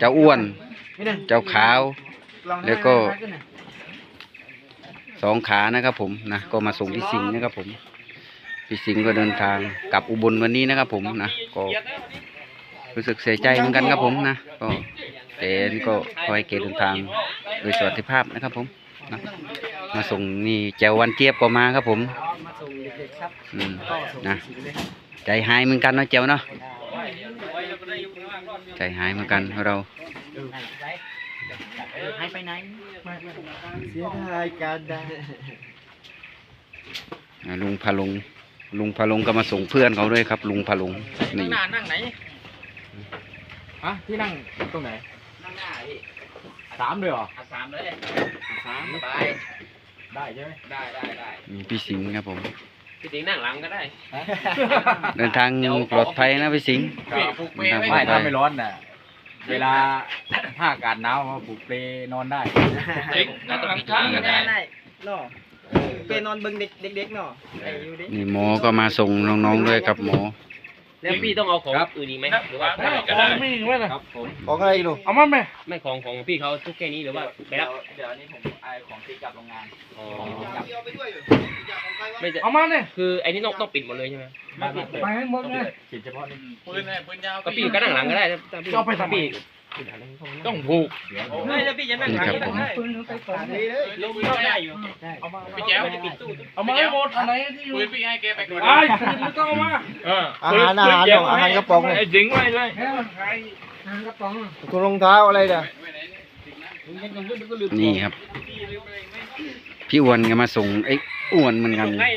เจ้าอ้วน เจ้าขาว แล้วก็ สองขานะครับผมนะก็มาส่งพี่สิงห์นะครับผมพี่สิงห์ก็เดินทางกลับอุบลวันนี้นะครับผมนะก็รู้สึกเสียใจเหมือนกันครับผมนะก็แต่นี่ก็ขอให้เกเดินทางโดยสวัสดิภาพนะครับผมนะมาส่งนี่แจววันเจี๊ยบก็มาครับผมมาส่งเด็กๆครับอืมก็ส่งนะสิงเลยครับใจหายเหมือนกันเนาะแจวเนาะ ใจหายเหมือนกันเราให้ไปไหนไม่ไม่เสียดายการได้อ่าลุงพะลงลุงพะลงก็มาส่งเพื่อนเขาด้วยครับ ลุงพะลงนี่หน้านั่งไหนฮะที่นั่งตรงไหนนั่งหน้าพี่สามเลยเหรออะสามเลยสามสบายได้ใช่ไหมได้ได้ได้มีพี่สิงห์ครับผม พี่สิงห์นั่งหลังก็ได้เดินทางปลอดภัยนะพี่สิงห์ครับปลูกเปไม่ไม่ได้ถ้าไม่ร้อนน่ะ เวลาถ้าอากาศหนาวมาปลูกเปลนอนได้เด็กนั่งหลังข้างก็ได้ได้เนาะเป็นนอนเบิ่งเด็กเด็กๆเนาะไอ้อยู่ดิ นี่หมอก็มาส่งน้องๆด้วยครับหมอ แล้วพี่ต้องเอาของอื่นอีกไหมหรือว่าก็ได้ครับผมของอะไรลูกเอามาไหมไม่ของของพี่เขาทุกแค่นี้หรือว่าไปรับเดี๋ยวนี้ผมไอของตีกลับโรงงานอ๋อเอาไปด้วยอยู่ของใครวะไม่จะเอามาเนี่ยคือไอ้นี่ต้องต้องปิดหมดเลยใช่ไหมไม่ไม่ไปให้หมดเลยขีดเฉพาะนี่ก็พี่ก็นั่งหลังก็ได้ถ้าพี่เอาไปทำไมพี่ต้องผูก ไม่แล้วพี่จะนั่งหลังนี่นี่ครับผมได้อันนี้เลยลงก็ได้อยู่เอามาพี่แจ๊วจะปิดตู้เอามาให้หมดอะไรที่อยู่ปืนพี่ให้แกไปก่อนไอ้ไม่ต้องเอามาอาหารอาหารของอาหารกระป๋องไอ้จิงไว้เลยถุงรองเท้าอะไรเนี่ยนี่ครับ พี่อ้วนก็มาส่งไอ้อ้วนเหมือนกันให้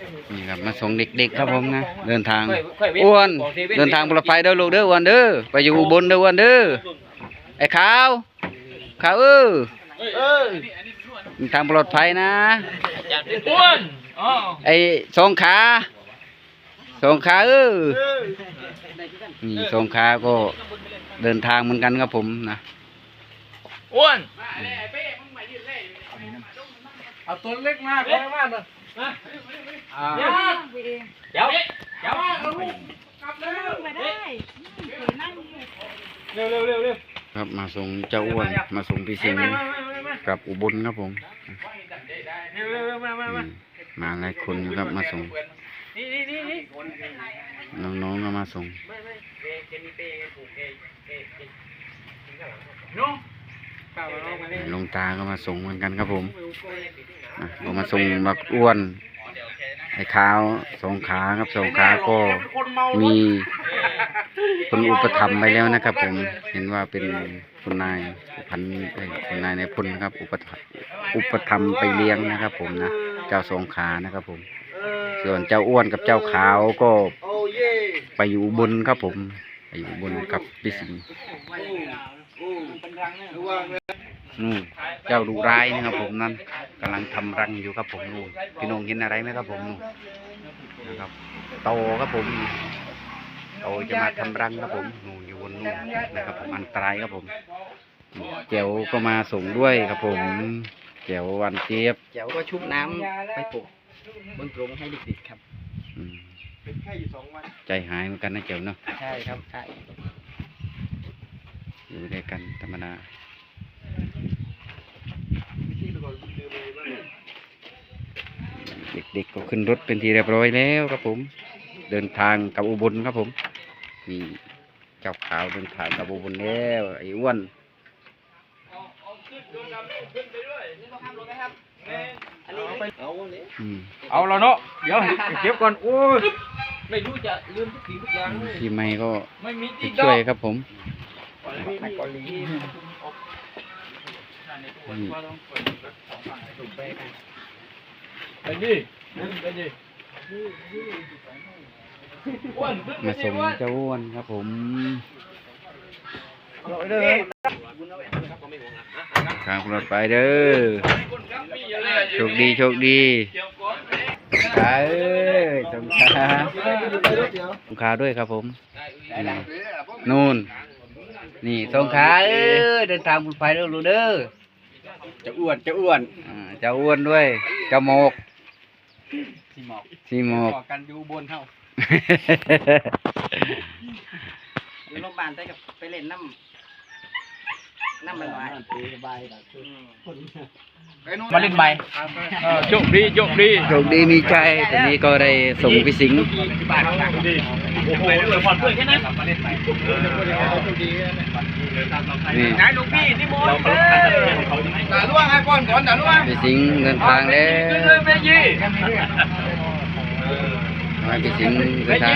นะนึกดีนี่ครับมาส่งเด็กๆครับผมนะเดินทางๆค่อยค่อยเว้อ้วนของซว่เดินทางปลอดภัยเด้อลูกเด้ออ้วนเด้อไปอยู่อุบลเด้ออ้วนเด้อไอ้ขาวขาวเออเออเดินทางปลอดภัยนะอ้วนอ๋อไอ้สองขาสองขาเออนี่สองขาก็เดินทางเหมือนกันครับผมนะ อ้วนเอาตัวเล็กมาตัวเล็กมาเลยเดี๋ยวเดี๋ยวเดี๋ยวเอาลูกกลับแล้วไม่ได้นั่งเร็วเร็วเร็วเร็วครับมาส่งเจ้าอ้วนมาส่งพี่สิงห์กลับอุบลครับผมเร็วเร็วเร็วมาหลายคนครับมาส่งน้องๆก็มาส่งน้อง หลวงตาก็มาส่งเหมือนกันครับผมอะก็มาส่งบักอ้วนไอ้ขาวสองขาครับสองขาก็มีคนอุปถัมภ์ไปแล้วนะครับ ผมเห็นว่าเป็นคุณนายพันเอ้ยคุณนายในพลนะครับ อุปถัมภ์อุปถัมภ์ไปเลี้ยงนะครับ ผมนะเจ้าสองขานะครับ ผม ส่วนเจ้าอ้วนกับเจ้าขาวก็โอ้เย่ไปอยู่อุบนครับผม ไปอยู่อุบนกับพี่สิงห์ระวัง นะนู่นเจ้าดุร้ายนะครับผมนั่นกำลังทำรังอยู่ครับผมนู่นพี่น้องเห็นอะไรไหมครับผมนู่นนะครับโตครับผมโตจะมาทำรังครับผมนู่นอยู่บนนู่นนะครับผมอันตรายครับผมเจียวก็มาส่งด้วยครับผมเจียววันเจี๊ยบเดี๋ยวก็ชุบน้ำไปปลูกบนกรงให้เด็กๆครับอืมเป็นแค่อยู่สองวันใจหายเหมือนกันนะเจียวเนาะใช่ครับใช่ อยู่ด้วยกันธรรมดาที่ไปก่อนลืมเลยว่าเด็กๆก็ขึ้นรถเป็นที่เรียบร้อยแล้วครับผม เดินทางกลับอุบลครับผมนี่เจ้าขาวเดินทางกลับอุบลแล้วไอ้อ้วนเอาเลยอืมเอาแล้วเนาะเดี๋ยวเก็บก่อนโอ้ยไม่รู้จะลืมทุกสิ่งทุกอย่างเลยพี่ไม่ก็ไม่มีไปที่ช่วยครับผม นักกอลีไปดิไปดิมาส่งเจ้าอ้วนครับผมทางปลอดภัยเด้อ โชคดีโชคดีขาเอ้ยสงขาสงขาด้วยครับผมนี่น นนี่สงขาเอ้ยเดินทางปลอดภัยเด้อลูกเด้อจะอ้วนจะอ้วนอ่าเจ้าอ้วนด้วยเจ้าหมกที่หมอกสีหมกบอกกันอยู่บนเท่าอยู่โรงพยาบาลไปกับไปเล่นน้ำ น้ำมันไหวมาเล่นใบโชคดีโชคดีโชคดีมีใจตอนนี้ก็ได้ส่งพี่สิงห์นี่นายลูกพี่นี่โมเราเขาด่าล่วงไอ้ก้อนก่อนด่าล่วงพี่สิงห์เดินทางแล้วแม่ยี่ให้พี่สิงห์เดินทาง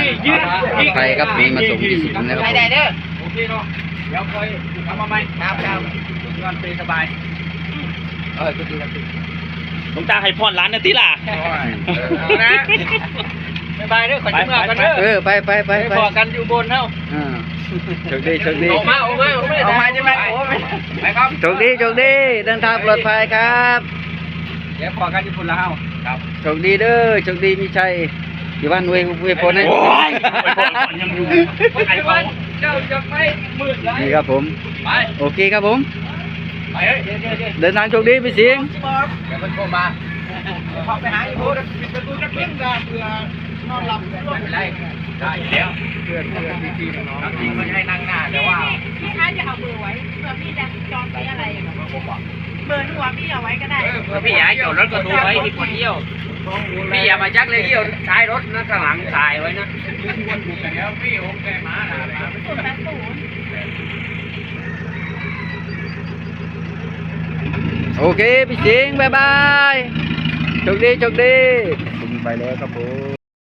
ปลอดภัยครับนี่มาส่งพี่สิงห์นะครับ ผมโอเคเนาะเดี๋ยวคอยทำมาใหม่ครับครับนอนเปสบายเออจุดดีครับหลวงตาให้พรร้านนะติล่ะนะบ๊ายบายเด้อขอจิ้มงานกันเด้อเออไปไปไปไปไปพอกันอยู่บนเฮ้าอ่าโชคดีโชคดีออกมาออกมาออกมาออกมาใช่ไหมโอ้ไปครับโชคดีโชคดีเดินทางปลอดภัยครับเดี๋ยวพอกันอยู่บนแล้วเฮ้าครับโชคดีเด้อโชคดีมีชัยที่วันเวยเวยพลให้ไอ้บ้านเจ้าจะไปมืดเลย นี่ครับผมไปโอเคครับผมไปเฮ้ยเดี๋ยวเดี๋ยวเดี๋ยวเดินทางโชคดีพี่สิงห์เดี๋ยวมันโทรมาพอไปหาอีโบนปิดประตูจะเพ่งดาเผื่อนอนหลับไม่เป็นไรได้อยู่แล้วเพื่อนเพื่อนพี่ๆน้องๆจริงมันให้นั่งหน้าแต่ว่าพี่คะอย่าเอาเบอร์ไว้เผื่อพี่จะจองซื้ออะไรเบอร์หัวพี่เอาไว้ก็ได้พี่อยากจอดรถก็ดูไว้ที่คนเที่ยวพี่อย่ามาจักเลยเยี่ยวท้ายรถนะข้างหลังถ่ายไว้นะแล้วพี่โอเคมาหนามา ศูนย์แปดศูนย์ โอเคพี่สิงบายบายโชคดีโชคดีผมไปแล้วครับผม